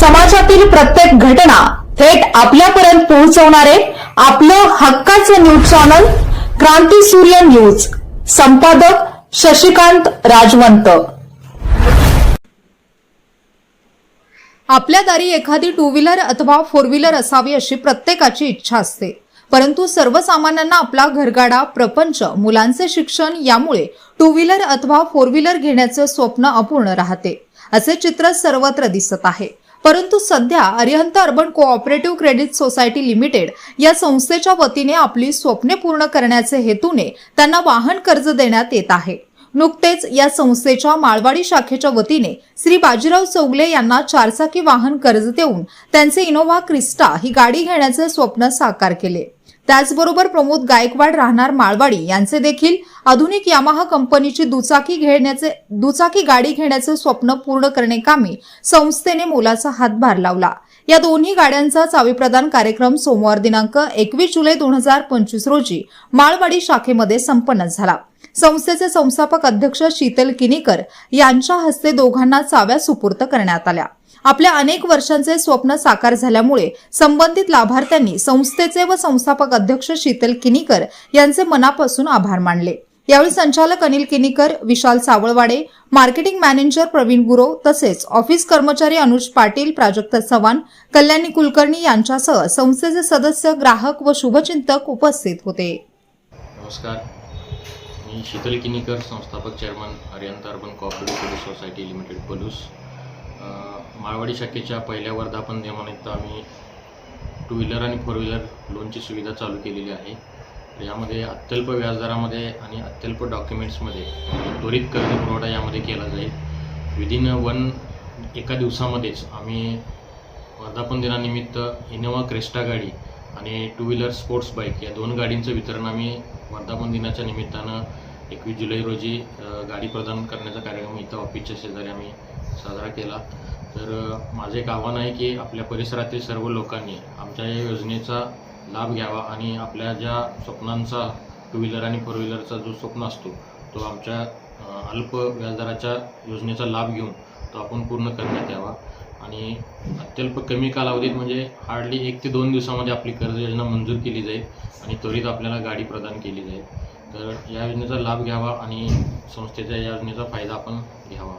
समाजातील प्रत्येक घटना थेट आपल्यापर्यंत पोहोचवणारे आपलं हक्काचं न्यूज चॅनल क्रांती सूर्य न्यूज. संपादक शशिकांत राजवंत. आपल्या दारी एखादी टू व्हीलर अथवा फोर व्हीलर असावी अशी प्रत्येकाची इच्छा असते. परंतु सर्वसामान्यांना आपला घरगाडा प्रपंच मुलांचे शिक्षण यामुळे टू व्हीलर अथवा फोर व्हीलर घेण्याचं स्वप्न अपूर्ण राहते असे चित्र सर्वत्र दिसत आहे. परंतु सध्या Arihant urban cooperative credit society limited या संस्थेच्या वतीने आपली स्वप्ने पूर्ण करण्याचे हेतूने त्यांना वाहन कर्ज देण्यात येत आहे. नुकतेच या संस्थेच्या माळवाडी शाखेच्या वतीने श्री बाजीराव चौगले यांना चारचाकी वाहन कर्ज देऊन त्यांचे इनोव्हा क्रिस्टा ही गाडी घेण्याचे स्वप्न साकार केले. त्याचबरोबर प्रमोद गायकवाड राहणार माळवाडी यांचे देखील आधुनिक यामाहा कंपनीची दुचाकी घेण्याचे दुचाकी गाडी घेण्याचे स्वप्न पूर्ण करणे कामी संस्थेने मोलाचा हातभार लावला. या दोन्ही गाड्यांचा चावी प्रदान कार्यक्रम सोमवार दिनांक एकवीस जुलै दोन हजार पंचवीस रोजी माळवाडी शाखेमध्ये संपन्न झाला. संस्थेचे संस्थापक अध्यक्ष शीतल किनीकर यांच्या हस्ते दोघांना चाव्या सुपूर्त करण्यात आल्या. आपल्या अनेक वर्षांचे स्वप्न साकार झाल्यामुळे संबंधित लाभार्थ्यांनी संस्थेचे व संस्थापक अध्यक्ष शीतल किनीकर यांचे मनापासून आभार मानले. यावेळी संचालक अनिल किनीकर विशाल सावळवाडे मार्केटिंग मॅनेजर प्रवीण गुरव तसेच ऑफिस कर्मचारी अनुज पाटील प्राजक्त चव्हाण कल्याणी कुलकर्णी यांच्यासह संस्थेचे सदस्य ग्राहक व शुभचिंतक उपस्थित होते. नमस्कार. मी शीतल किनीकर संस्थापक chairman Arihant urban cooperative society limited Palus. Malwadi शाखेच्या पहिल्या वर्धापन दिनानिमित्त आम्ही टू व्हीलर आणि फोर व्हीलर लोनची सुविधा चालू केलेली आहे. यामध्ये अत्यल्प व्याजदरामध्ये आणि अत्यल्प डॉक्युमेंट्समध्ये त्वरित कर्ज पुरवठा यामध्ये केला जाईल. विदिन वन एका दिवसामध्येच आम्ही वर्धापन दिनानिमित्त इनोवा क्रेस्टा गाडी आणि टू व्हीलर स्पोर्ट्स बाईक या दोन गाडींचं वितरण आम्ही वर्धापन दिनाच्या निमित्तानं एकवीस जुलै रोजी गाडी प्रदान करण्याचा कार्यक्रम इथं ऑफिसच्या शेजारी आम्ही साजरा केला. तर माझे माझं एक आव्हान आहे की आपल्या परिसरातील सर्व लोकांनी आमच्या या योजनेचा लाभ घ्यावा आणि आपल्या ज्या स्वप्नांचा टू व्हीलर आणि फोर व्हीलरचा जो स्वप्न असतो तो आमच्या अल्प व्याजदराच्या योजनेचा लाभ घेऊन तो आपण पूर्ण करण्यात यावा. आणि अत्यल्प कमी कालावधीत म्हणजे हार्डली एक ते दोन दिवसामध्ये आपली कर्ज योजना मंजूर केली जाईल आणि त्वरित आपल्याला गाडी प्रदान केली जाईल. तर या योजनेचा लाभ घ्यावा आणि संस्थेच्या या योजनेचा फायदा आपण घ्यावा.